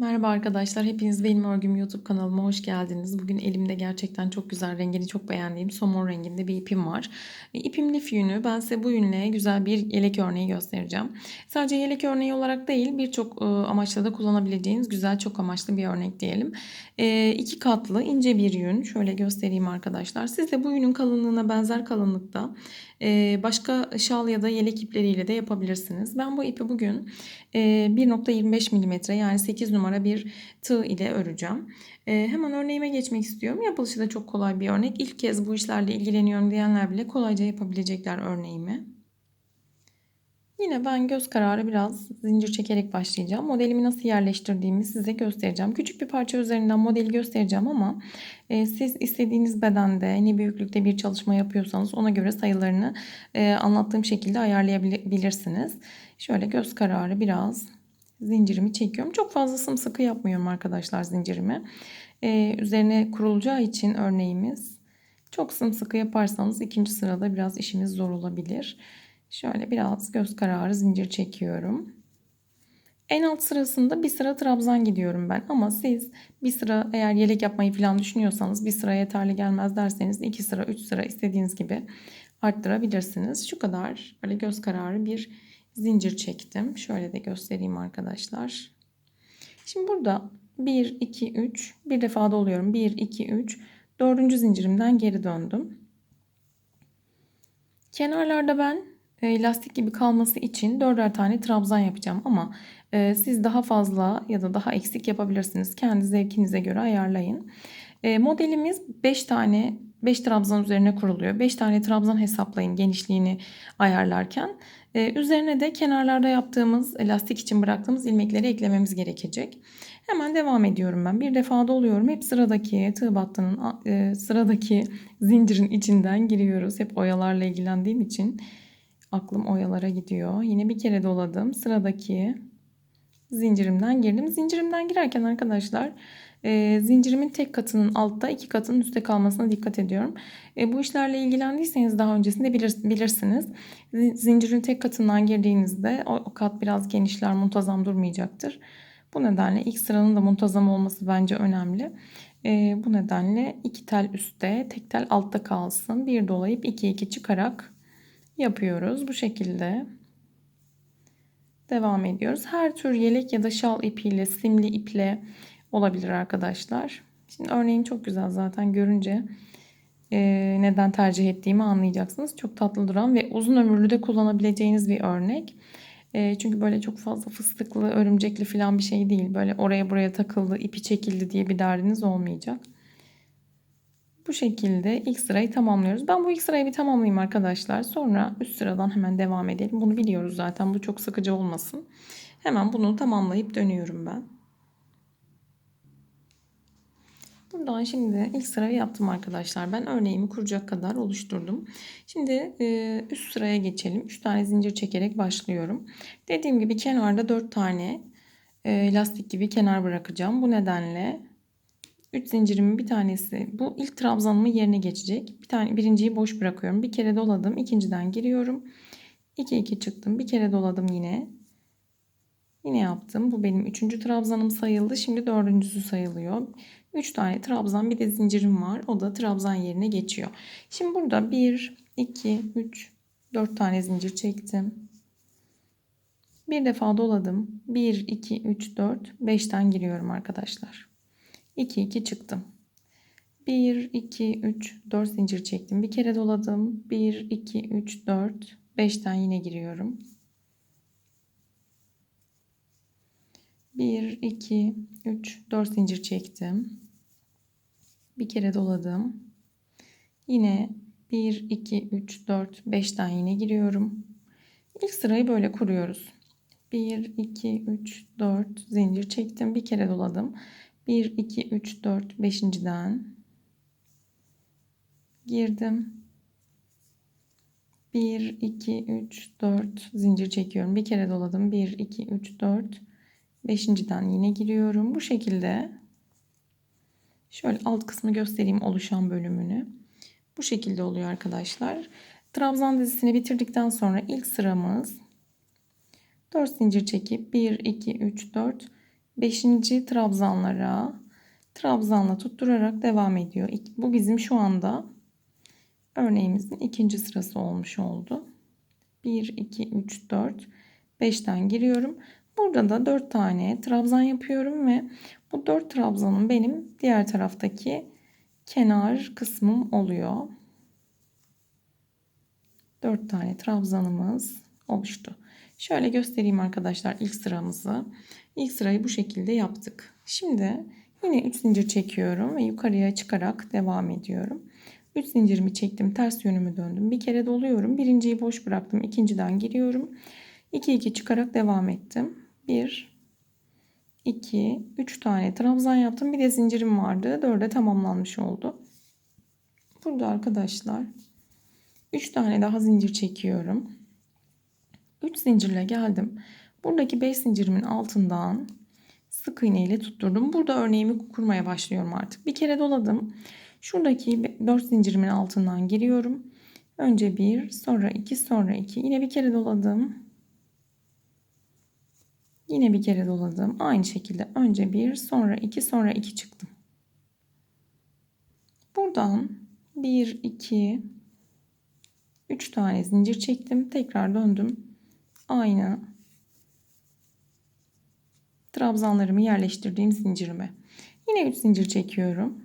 Merhaba arkadaşlar, hepiniz benim örgüm YouTube kanalıma hoş geldiniz. Bugün elimde gerçekten çok güzel, rengini çok beğendiğim somon renginde bir ipim var. E, İpim lif yünü, ben size bu yünle güzel bir yelek örneği göstereceğim. Sadece yelek örneği olarak değil, birçok e, amaçla da kullanabileceğiniz güzel, çok amaçlı bir örnek diyelim. E, iki katlı ince bir yün, şöyle göstereyim arkadaşlar. Siz de bu yünün kalınlığına benzer kalınlıkta e, başka şal ya da yelek ipleriyle de yapabilirsiniz. Ben bu ipi bugün e, 1.25 mm yani 8 numara bir tığ ile öreceğim. E, hemen örneğime geçmek istiyorum. Yapılışı da çok kolay bir örnek. İlk kez bu işlerle ilgileniyorum diyenler bile kolayca yapabilecekler örneğimi. Yine ben göz kararı biraz zincir çekerek başlayacağım. Modelimi nasıl yerleştirdiğimi size göstereceğim. Küçük bir parça üzerinden modeli göstereceğim ama e, siz istediğiniz bedende ne büyüklükte bir çalışma yapıyorsanız ona göre sayılarını e, anlattığım şekilde ayarlayabilirsiniz. Şöyle göz kararı biraz zincirimi çekiyorum. Çok fazla sımsıkı yapmıyorum arkadaşlar zincirimi. E, üzerine kurulacağı için örneğimiz çok sımsıkı yaparsanız ikinci sırada biraz işimiz zor olabilir. Şöyle biraz göz kararı zincir çekiyorum. En alt sırasında bir sıra trabzan gidiyorum ben. Ama siz bir sıra eğer yelek yapmayı falan düşünüyorsanız bir sıra yeterli gelmez derseniz iki sıra üç sıra istediğiniz gibi arttırabilirsiniz. Şu kadar böyle göz kararı bir zincir çektim. Şöyle de göstereyim arkadaşlar. Şimdi burada 1, 2, 3 bir defa doluyorum. 1, 2, 3 dördüncü zincirimden geri döndüm. Kenarlarda ben e, lastik gibi kalması için dörder tane trabzan yapacağım ama e, siz daha fazla ya da daha eksik yapabilirsiniz. Kendi zevkinize göre ayarlayın. E, modelimiz 5 tane 5 trabzan üzerine kuruluyor. 5 tane trabzan hesaplayın genişliğini ayarlarken. Üzerine de kenarlarda yaptığımız lastik için bıraktığımız ilmekleri eklememiz gerekecek. Hemen devam ediyorum ben. Bir defa doluyorum. Hep sıradaki tığ battının sıradaki zincirin içinden giriyoruz. Hep oyalarla ilgilendiğim için Aklım oyalara gidiyor. Yine bir kere doladım. Sıradaki zincirimden girdim. Zincirimden girerken arkadaşlar e, zincirimin tek katının altta iki katının üstte kalmasına dikkat ediyorum. E, bu işlerle ilgilendiyseniz daha öncesinde bilir, bilirsiniz. Zincirin tek katından girdiğinizde o, o kat biraz genişler muntazam durmayacaktır. Bu nedenle ilk sıranın da muntazam olması bence önemli. E, bu nedenle iki tel üstte tek tel altta kalsın. Bir dolayıp iki iki çıkarak yapıyoruz. Bu şekilde devam ediyoruz. Her tür yelek ya da şal ipiyle, simli iple olabilir arkadaşlar. Şimdi örneğin çok güzel zaten görünce e, neden tercih ettiğimi anlayacaksınız. Çok tatlı duran ve uzun ömürlü de kullanabileceğiniz bir örnek. E, çünkü böyle çok fazla fıstıklı, örümcekli falan bir şey değil. Böyle oraya buraya takıldı, ipi çekildi diye bir derdiniz olmayacak. Bu şekilde ilk sırayı tamamlıyoruz. Ben bu ilk sırayı bir tamamlayayım arkadaşlar. Sonra üst sıradan hemen devam edelim. Bunu biliyoruz zaten. Bu çok sıkıcı olmasın. Hemen bunu tamamlayıp dönüyorum ben. Buradan şimdi ilk sırayı yaptım arkadaşlar. Ben örneğimi kuracak kadar oluşturdum. Şimdi e, üst sıraya geçelim. 3 tane zincir çekerek başlıyorum. Dediğim gibi kenarda 4 tane e, lastik gibi kenar bırakacağım. Bu nedenle 3 zincirimin bir tanesi bu ilk trabzanımın yerine geçecek. Bir tane birinciyi boş bırakıyorum. Bir kere doladım. ikinciden giriyorum. 2 2 çıktım. Bir kere doladım yine. Yine yaptım. Bu benim üçüncü trabzanım sayıldı. Şimdi dördüncüsü sayılıyor. 3 tane trabzan bir de zincirim var. O da trabzan yerine geçiyor. Şimdi burada 1, 2, 3, 4 tane zincir çektim. Bir defa doladım. 1, 2, 3, 4, 5'ten giriyorum arkadaşlar. 2 2 çıktım. 1 2 3 4 zincir çektim. Bir kere doladım. 1 2 3 4 5'ten yine giriyorum. 1 2 3 4 zincir çektim. Bir kere doladım. Yine 1 2 3 4 5'ten yine giriyorum. İlk sırayı böyle kuruyoruz. 1 2 3 4 zincir çektim. Bir kere doladım. 1, 2, 3, 4, 5.den girdim. 1, 2, 3, 4 zincir çekiyorum. Bir kere doladım. 1, 2, 3, 4. Beşinciden yine giriyorum. Bu şekilde şöyle alt kısmı göstereyim oluşan bölümünü. Bu şekilde oluyor arkadaşlar. Trabzan dizisini bitirdikten sonra ilk sıramız 4 zincir çekip 1, 2, 3, 4 5. trabzanlara trabzanla tutturarak devam ediyor. Bu bizim şu anda örneğimizin ikinci sırası olmuş oldu. 1, 2, 3, 4, 5'ten giriyorum. Burada da 4 tane trabzan yapıyorum ve bu 4 trabzanın benim diğer taraftaki kenar kısmım oluyor. 4 tane trabzanımız oluştu. Şöyle göstereyim arkadaşlar ilk sıramızı. İlk sırayı bu şekilde yaptık. Şimdi yine 3 zincir çekiyorum ve yukarıya çıkarak devam ediyorum. 3 zincirimi çektim. Ters yönümü döndüm. Bir kere doluyorum. Birinciyi boş bıraktım. ikinciden giriyorum. 2 2 çıkarak devam ettim. 1 2 3 tane trabzan yaptım. Bir de zincirim vardı. 4'e tamamlanmış oldu. Burada arkadaşlar 3 tane daha zincir çekiyorum. 3 zincirle geldim. Buradaki 5 zincirimin altından sık iğne ile tutturdum. Burada örneğimi kurmaya başlıyorum artık. Bir kere doladım. Şuradaki 4 zincirimin altından giriyorum. Önce 1, sonra 2, sonra 2. Yine bir kere doladım. Yine bir kere doladım. Aynı şekilde önce 1, sonra 2, sonra 2 çıktım. Buradan 1, 2, 3 tane zincir çektim. Tekrar döndüm. Aynı trabzanlarımı yerleştirdiğim zincirime. Yine 3 zincir çekiyorum.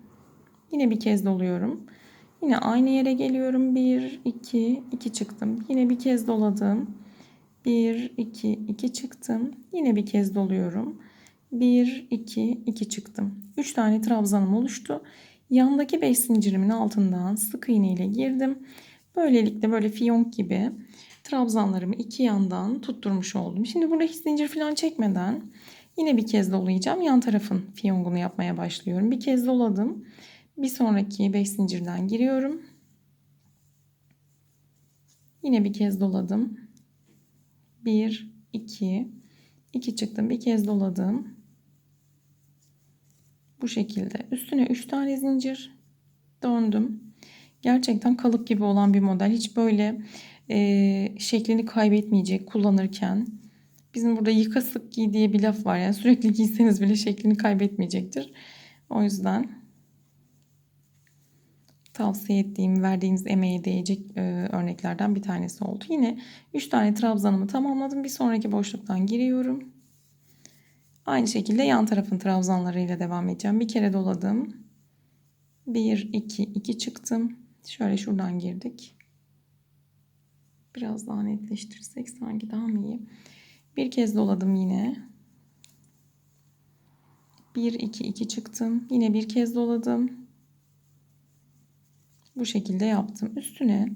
Yine bir kez doluyorum. Yine aynı yere geliyorum. 1, 2, 2 çıktım. Yine bir kez doladım. 1, 2, 2 çıktım. Yine bir kez doluyorum. 1, 2, 2 çıktım. 3 tane trabzanım oluştu. Yandaki 5 zincirimin altından sık iğne ile girdim. Böylelikle böyle fiyonk gibi trabzanlarımı iki yandan tutturmuş oldum. Şimdi burada hiç zincir falan çekmeden yine bir kez dolayacağım. Yan tarafın fiyongunu yapmaya başlıyorum. Bir kez doladım. Bir sonraki 5 zincirden giriyorum. Yine bir kez doladım. 1, 2, 2 çıktım. Bir kez doladım. Bu şekilde. Üstüne 3 tane zincir döndüm. Gerçekten kalıp gibi olan bir model. Hiç böyle e, şeklini kaybetmeyecek kullanırken. Bizim burada yıka sık giy diye bir laf var. Yani sürekli giyseniz bile şeklini kaybetmeyecektir. O yüzden tavsiye ettiğim, verdiğiniz emeğe değecek e, örneklerden bir tanesi oldu. Yine 3 tane trabzanımı tamamladım. Bir sonraki boşluktan giriyorum. Aynı şekilde yan tarafın trabzanlarıyla devam edeceğim. Bir kere doladım. 1, 2, 2 çıktım. Şöyle şuradan girdik. Biraz daha netleştirsek sanki daha mı iyi? Bir kez doladım yine. 1, 2, 2 çıktım. Yine bir kez doladım. Bu şekilde yaptım. Üstüne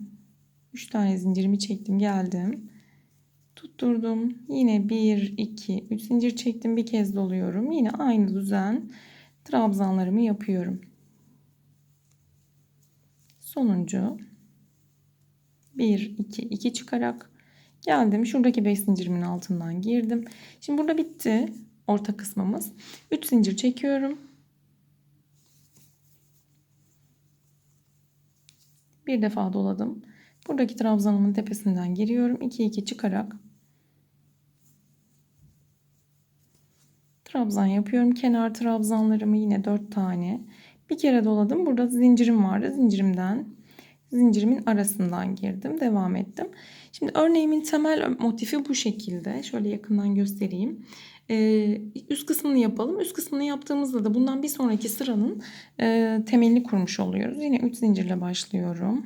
3 tane zincirimi çektim geldim. Tutturdum. Yine 1, 2, 3 zincir çektim. Bir kez doluyorum. Yine aynı düzen trabzanlarımı yapıyorum. Sonuncu 1, 2, 2 çıkarak geldim. Şuradaki 5 zincirimin altından girdim. Şimdi burada bitti orta kısmımız. 3 zincir çekiyorum. Bir defa doladım. Buradaki trabzanımın tepesinden giriyorum. 2 2 çıkarak trabzan yapıyorum. Kenar trabzanlarımı yine 4 tane. Bir kere doladım. Burada zincirim vardı. Zincirimden zincirimin arasından girdim. Devam ettim. Şimdi örneğimin temel motifi bu şekilde. Şöyle yakından göstereyim. Ee, üst kısmını yapalım. Üst kısmını yaptığımızda da bundan bir sonraki sıranın e, temelini kurmuş oluyoruz. Yine 3 zincirle başlıyorum.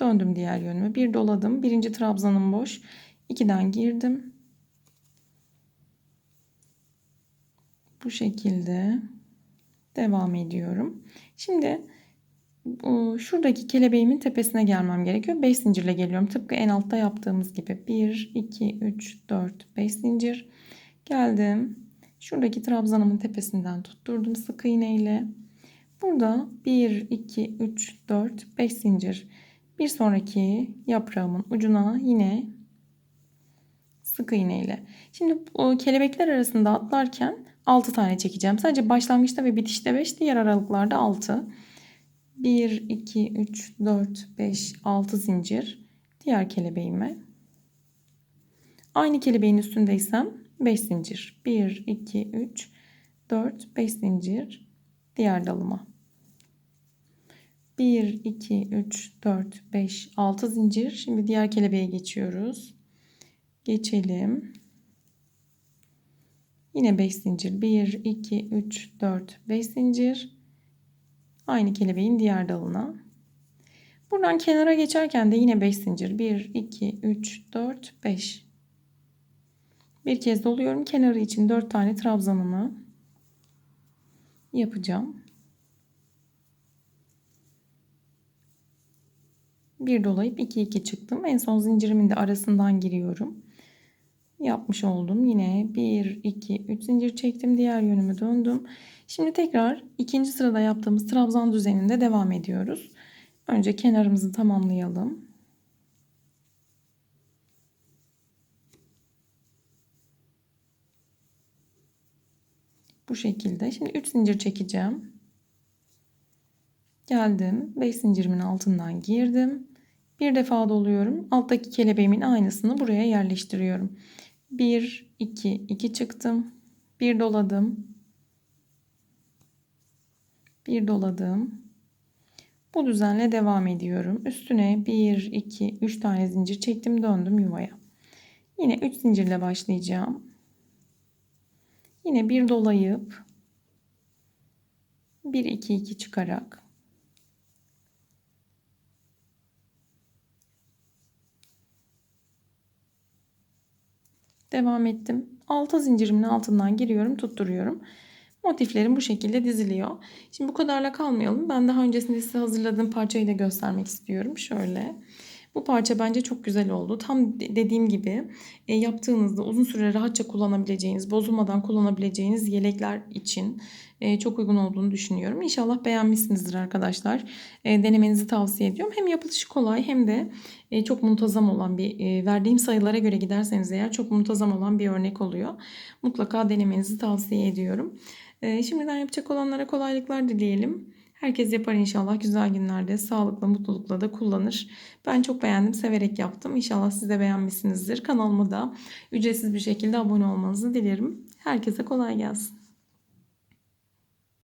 Döndüm diğer yönüme. Bir doladım. Birinci trabzanım boş. 2'den girdim. Bu şekilde devam ediyorum. Şimdi şuradaki kelebeğimin tepesine gelmem gerekiyor. 5 zincirle geliyorum. Tıpkı en altta yaptığımız gibi. 1, 2, 3, 4, 5 zincir. Geldim. Şuradaki trabzanımın tepesinden tutturdum sık iğne ile. Burada 1, 2, 3, 4, 5 zincir. Bir sonraki yaprağımın ucuna yine sık iğne ile. Şimdi o kelebekler arasında atlarken 6 tane çekeceğim. Sadece başlangıçta ve bitişte 5, diğer aralıklarda 6. 1, 2, 3, 4, 5, 6 zincir diğer kelebeğime. Aynı kelebeğin üstündeysem 5 zincir. 1, 2, 3, 4, 5 zincir diğer dalıma. 1, 2, 3, 4, 5, 6 zincir. Şimdi diğer kelebeğe geçiyoruz. Geçelim. Yine 5 zincir. 1, 2, 3, 4, 5 zincir. Aynı kelebeğin diğer dalına. Buradan kenara geçerken de yine 5 zincir. 1, 2, 3, 4, 5. Bir kez doluyorum. Kenarı için 4 tane trabzanımı yapacağım. Bir dolayıp 2 2 çıktım. En son zincirimin de arasından giriyorum. Yapmış oldum. Yine 1 2 3 zincir çektim. Diğer yönümü döndüm. Şimdi tekrar ikinci sırada yaptığımız trabzan düzeninde devam ediyoruz. Önce kenarımızı tamamlayalım. Bu şekilde. Şimdi 3 zincir çekeceğim. Geldim. 5 zincirimin altından girdim. Bir defa doluyorum. Alttaki kelebeğimin aynısını buraya yerleştiriyorum. 1, 2, 2 çıktım. Bir doladım. Bir doladım. Bu düzenle devam ediyorum. Üstüne 1, 2, 3 tane zincir çektim. Döndüm yuvaya. Yine 3 zincirle başlayacağım. Yine bir dolayıp 1 2 2 çıkarak devam ettim. 6 zincirimin altından giriyorum, tutturuyorum. Motiflerim bu şekilde diziliyor. Şimdi bu kadarla kalmayalım. Ben daha öncesinde size hazırladığım parçayı da göstermek istiyorum. Şöyle. Bu parça bence çok güzel oldu. Tam dediğim gibi e, yaptığınızda uzun süre rahatça kullanabileceğiniz, bozulmadan kullanabileceğiniz yelekler için e, çok uygun olduğunu düşünüyorum. İnşallah beğenmişsinizdir arkadaşlar. E, denemenizi tavsiye ediyorum. Hem yapılışı kolay hem de e, çok muntazam olan bir e, verdiğim sayılara göre giderseniz eğer çok muntazam olan bir örnek oluyor. Mutlaka denemenizi tavsiye ediyorum. E, şimdiden yapacak olanlara kolaylıklar dileyelim. Herkes yapar inşallah güzel günlerde sağlıkla mutlulukla da kullanır. Ben çok beğendim severek yaptım. İnşallah siz de beğenmişsinizdir. Kanalıma da ücretsiz bir şekilde abone olmanızı dilerim. Herkese kolay gelsin.